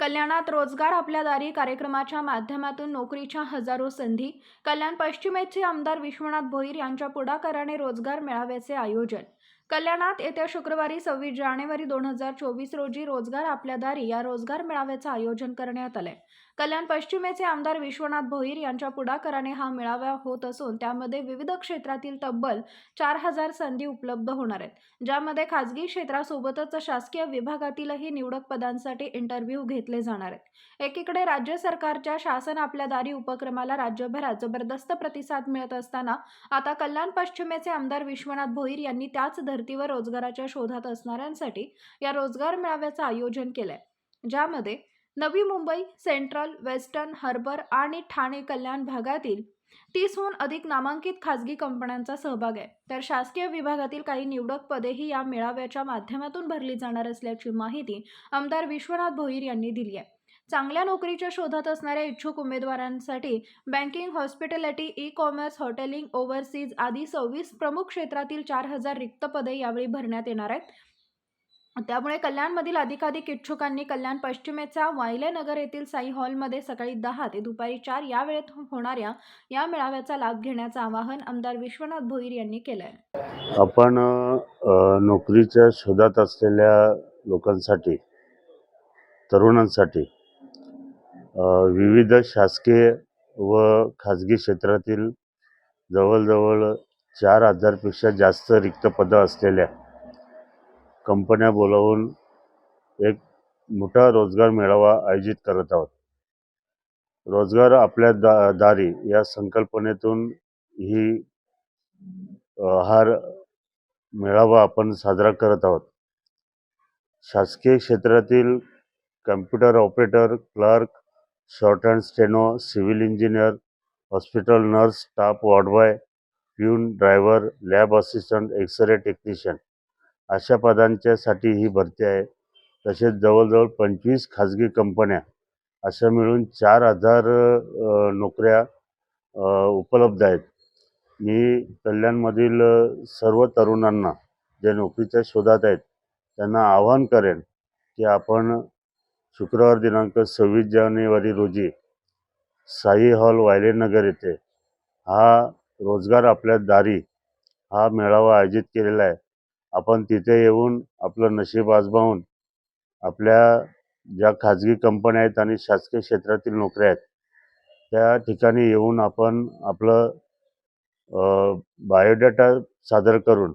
कल्याणात रोजगार आपल्या दारी कार्यक्रमाच्या माध्यमातून नोकरीच्या हजारो संधी कल्याण पश्चिमेचे आमदार विश्वनाथ भोईर यांच्या पुढाकाराने रोजगार मेळाव्याचे आयोजन. कल्याणात येत्या शुक्रवारी सव्वीस जानेवारी दोन हजार चोवीस रोजी रोजगार आपल्या दारी या रोजगार मेळाव्याचं आयोजन करण्यात आलंय. कल्याण पश्चिमेचे आमदार विश्वनाथ भोईर यांच्या पुढाकाराने हा मेळावा होत असून त्यामध्ये विविध क्षेत्रातील तब्बल चार हजार संधी उपलब्ध होणार आहेत ज्यामध्ये खाजगी क्षेत्रासोबतच शासकीय विभागातीलही निवडक पदांसाठी इंटरव्ह्यू घेतले जाणार आहेत. एकीकडे राज्य सरकारच्या शासन आपल्या दारी उपक्रमाला राज्यभरात जबरदस्त प्रतिसाद मिळत असताना आता कल्याण पश्चिमेचे आमदार विश्वनाथ भोईर यांनी त्याच धर्तीवर रोजगाराच्या शोधात असणाऱ्यांसाठी या रोजगार मेळाव्याचं आयोजन केलंय. ज्यामध्ये Navi Mumbai central western harbour आणि ठाणे कल्याण भागातील तीसहून अधिक नामांकित खाजगी कंपन्यांचा सहभाग आहे. तर शासकीय विभागातील काही निवडक पदेही या मेळाव्याच्या माध्यमातून भरली जाणार असल्याची माहिती आमदार विश्वनाथ भोईर यांनी दिली आहे. चांगल्या नोकरीच्या शोधात असणाऱ्या इच्छुक उमेदवारांसाठी banking hospitality e commerce hoteling overseas आदी सव्वीस प्रमुख क्षेत्रातील चार हजार रिक्त पदे यावेळी भरण्यात येणार आहेत. त्यामुळे कल्याणमधील अधिकाधिक इच्छुकांनी कल्याण पश्चिमेचा वायले नगर येथील साई हॉलमध्ये सकाळी दहा ते दुपारी चार या वेळेत होणाऱ्या या मेळाव्याचा लाभ घेण्याचं आवाहन आमदार विश्वनाथ भोईर यांनी केलं आहे आपण नोकरीच्या शोधात असलेल्या लोकांसाठी तरुणांसाठी विविध शासकीय व खाजगी क्षेत्रातील जवळजवळ चार हजारपेक्षा जास्त रिक्त पदं असलेल्या कंपन्या बोलावून एक मोठा रोजगार मेळावा आयोजित करत आहोत. रोजगार आपल्या दा दारी या संकल्पनेतून ही हार मेळावा आपण साजरा करत आहोत. शासकीय क्षेत्रातील computer operator clerk shorthand steno civil engineer hospital nurse staff ward boy peon driver lab assistant X ray technician अशा पदांच्यासाठी ही भरती आहे. तसेच जवळजवळ पंचवीस खाजगी कंपन्या अशा मिळून चार हजार नोकऱ्या उपलब्ध आहेत. मी कल्याणमधील सर्व तरुणांना जे नोकरीच्या शोधात आहेत त्यांना आवाहन करेन की आपण शुक्रवार दिनांक सव्वीस जानेवारी रोजी साई हॉल वायलेनगर येथे हा रोजगार आपल्या दारी हा मेळावा आयोजित केलेला आहे. आपण तिथे येऊन आपलं नशीब आजमावून आपल्या ज्या खाजगी कंपन्या आहेत आणि शासकीय क्षेत्रातील नोकऱ्या आहेत त्या ठिकाणी येऊन आपण आपलं बायोडाटा सादर करून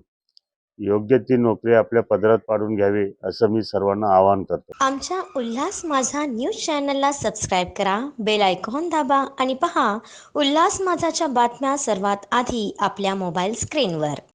योग्य ती नोकरी आपल्या पदरात पाडून घ्यावी असं मी सर्वांना आवाहन करतो. आमच्या उल्हास माझा न्यूज चॅनलला सबस्क्राईब करा बेल आयकॉन दाबा आणि पहा उल्हास माझाच्या बातम्या सर्वात आधी आपल्या मोबाईल स्क्रीनवर.